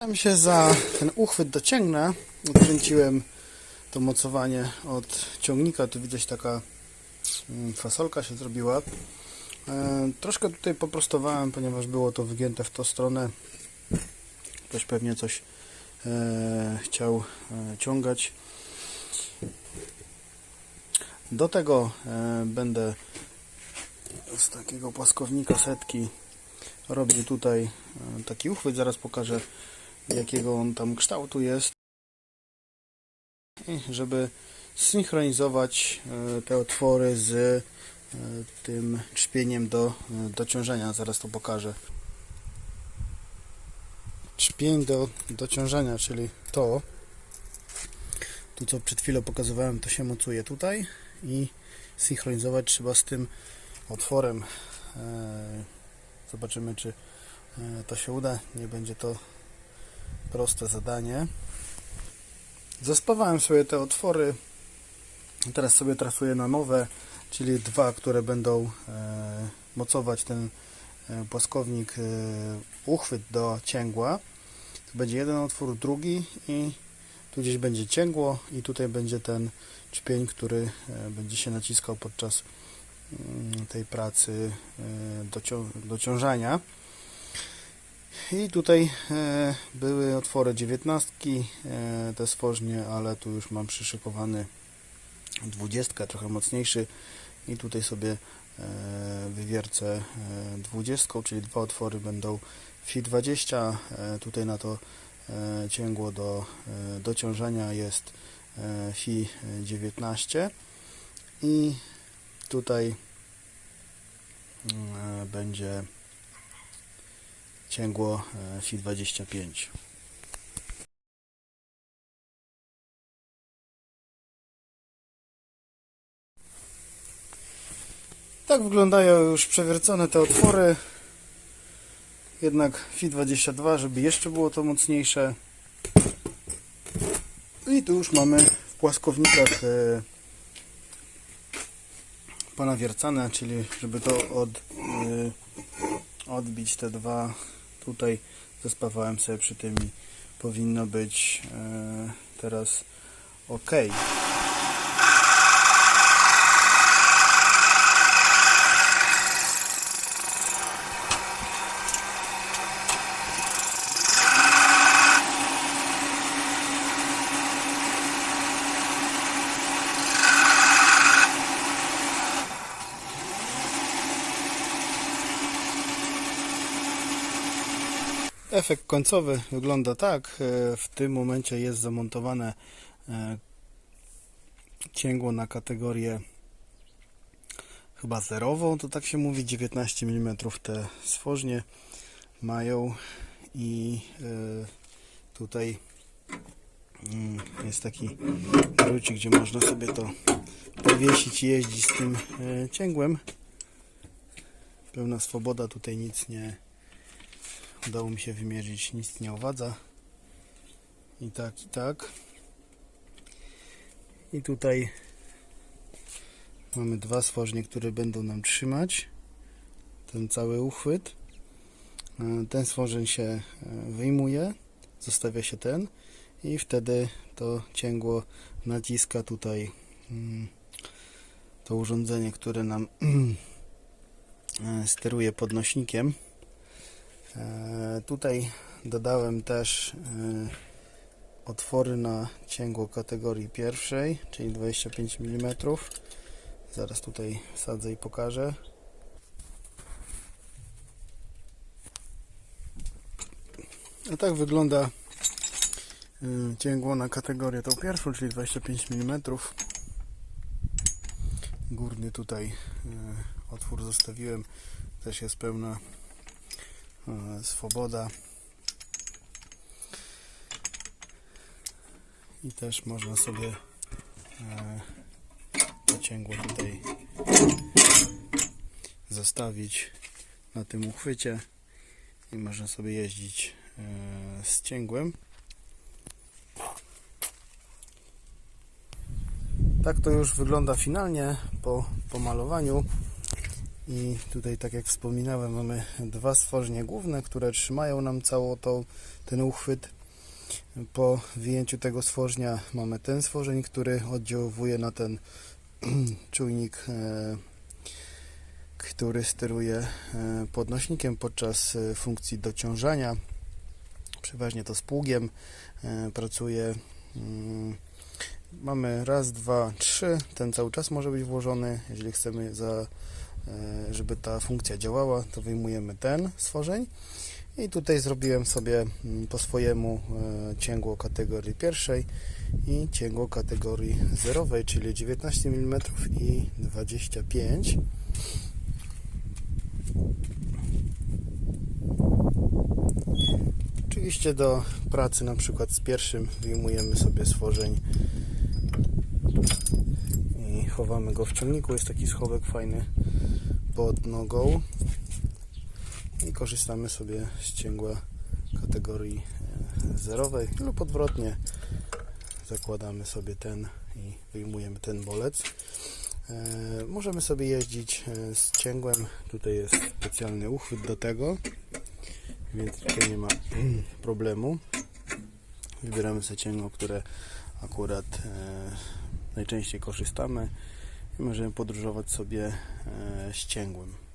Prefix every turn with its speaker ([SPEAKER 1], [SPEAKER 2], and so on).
[SPEAKER 1] Zastanawiam się za ten uchwyt dociągnę. Odkręciłem to mocowanie od ciągnika. Tu widać taka mm, fasolka się zrobiła. E, Troszkę tutaj poprostowałem, ponieważ było to wygięte w tą stronę. Ktoś pewnie coś e, chciał e, ciągać. Do tego będę z takiego płaskownika setki robił tutaj taki uchwyt. Zaraz pokażę jakiego on tam kształtu jest. Żeby synchronizować e, te otwory z e, tym trzpieniem do e, dociążenia. Zaraz to pokażę. Trzpień do dociążenia, czyli to. Tu co przed chwilą pokazywałem, to się mocuje tutaj i synchronizować trzeba z tym otworem. Zobaczymy, czy to się uda. Nie będzie to proste zadanie. Zespawałem sobie te otwory. Teraz sobie trasuję na nowe, czyli dwa, które będą e, mocować ten e, płaskownik, e, uchwyt do cięgła. Tu będzie jeden otwór, drugi i tu gdzieś będzie cięgło i tutaj będzie ten czpień, który e, będzie się naciskał podczas mm, tej pracy e, docią dociążania. I tutaj e, były otwory 19, e, te stworznie, ale tu już mam przyszykowany 20, trochę mocniejszy. I tutaj sobie e, wywiercę 20, czyli dwa otwory będą FI 20, e, tutaj na to cięgło do dociążenia jest e, FI 19 i tutaj będzie cięgło e, FI 25. Tak wyglądają już przewiercone te otwory. Jednak FI 22, żeby jeszcze było to mocniejsze. I tu już mamy w płaskownikach e, ponawiercane, czyli żeby to od, e, odbić te dwa tutaj zespawałem sobie przy tym i powinno być e, teraz ok. Efekt końcowy wygląda tak. E, W tym momencie jest zamontowane e, cięgło na kategorię chyba zerową, to tak się mówi, 19 mm te stworznie mają i e, tutaj mm, jest taki drucik, gdzie można sobie to powiesić i jeździć z tym cięgłem. Pełna swoboda, tutaj nic nie, udało mi się wymierzyć, nic nie owadza. I tak, i tak. I tutaj mamy dwa stworznie, które będą nam trzymać ten cały uchwyt. E, Ten stworzeń się e, wyjmuje, zostawia się ten i wtedy to cięgło naciska tutaj mm, to urządzenie, które nam e, steruje podnośnikiem. E, Tutaj dodałem też e, otwory na cięgło kategorii pierwszej, czyli 25 mm. Zaraz tutaj wsadzę i pokażę. A tak wygląda e, cięgło na kategorię tą pierwszą, czyli 25 mm. Górny tutaj otwór zostawiłem, też jest pełna swoboda. I też można sobie e, to tutaj zostawić na tym uchwycie i można sobie jeździć e, z cięgłem. Tak to już wygląda finalnie po pomalowaniu I tutaj, tak jak wspominałem, mamy dwa stworzenia główne, które trzymają nam cało to, ten uchwyt. Po wyjęciu tego stworzenia mamy ten stworzeń, który oddziałuje na ten czujnik, e, który steruje e, podnośnikiem podczas e, funkcji dociążania. Przeważnie to z pługiem pracuje. Mm, Mamy raz, dwa, trzy. Ten cały czas może być włożony. Jeżeli chcemy, za, żeby ta funkcja działała, to wyjmujemy ten stworzeń. I tutaj zrobiłem sobie mm, po swojemu e, cięgło kategorii pierwszej i cięgło kategorii zerowej, czyli 19 mm i 25 Oczywiście do pracy na przykład z pierwszym wyjmujemy sobie stworzeń i chowamy go w ciągniku. Jest taki schowek fajny pod nogą i korzystamy sobie z cięgła kategorii e, zerowej lub odwrotnie zakładamy sobie ten i wyjmujemy ten bolec. E, Możemy sobie jeździć e, z cięgłem. Tutaj jest specjalny uchwyt do tego, więc tutaj nie ma problemu. Wybieramy sobie cięgło, które akurat najczęściej korzystamy i możemy podróżować sobie e, z cięgłem.